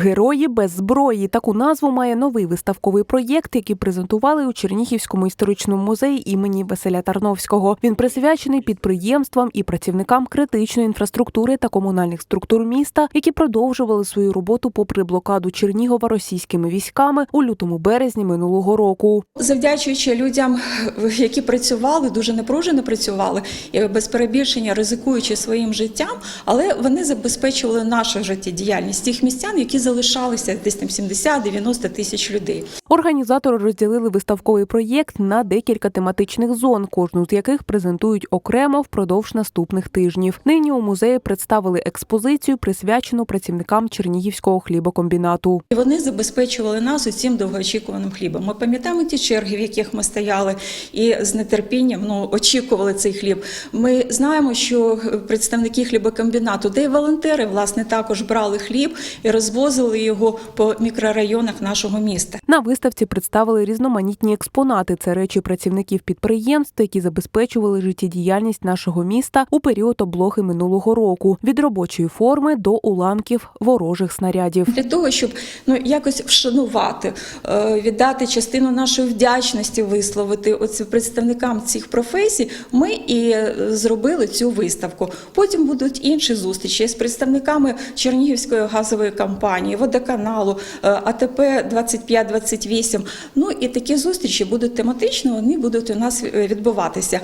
Герої без зброї. Таку назву має новий виставковий проєкт, який презентували у Чернігівському історичному музеї імені Василя Тарновського. Він присвячений підприємствам і працівникам критичної інфраструктури та комунальних структур міста, які продовжували свою роботу попри блокаду Чернігова російськими військами у лютому березні минулого року. Завдячуючи людям, які працювали, дуже напружено працювали і без перебільшення ризикуючи своїм життям, але вони забезпечували нашу життєдіяльність тих містян, які залишалися десь там 70-90 тисяч людей. Організатори розділили виставковий проєкт на декілька тематичних зон, кожну з яких презентують окремо впродовж наступних тижнів. Нині у музеї представили експозицію, присвячену працівникам Чернігівського хлібокомбінату. Вони забезпечували нас усім довгоочікуваним хлібом. Ми пам'ятаємо ті черги, в яких ми стояли, і з нетерпінням ну, очікували цей хліб. Ми знаємо, що представники хлібокомбінату, де й волонтери, власне, також брали хліб і розвозили його по мікрорайонах нашого міста. На виставці представили різноманітні експонати. Це речі працівників підприємств, які забезпечували життєдіяльність нашого міста у період облоги минулого року від робочої форми до уламків ворожих снарядів. Для того щоб ну якось вшанувати, е, віддати частину нашої вдячності, висловити оці представникам цих професій. Ми і е, зробили цю виставку. Потім будуть інші зустрічі з представниками Чернігівської газової компанії, водоканалу, е, АТП 25 25 28. Ну і такі зустрічі будуть тематичні. вони будуть у нас е, відбуватися.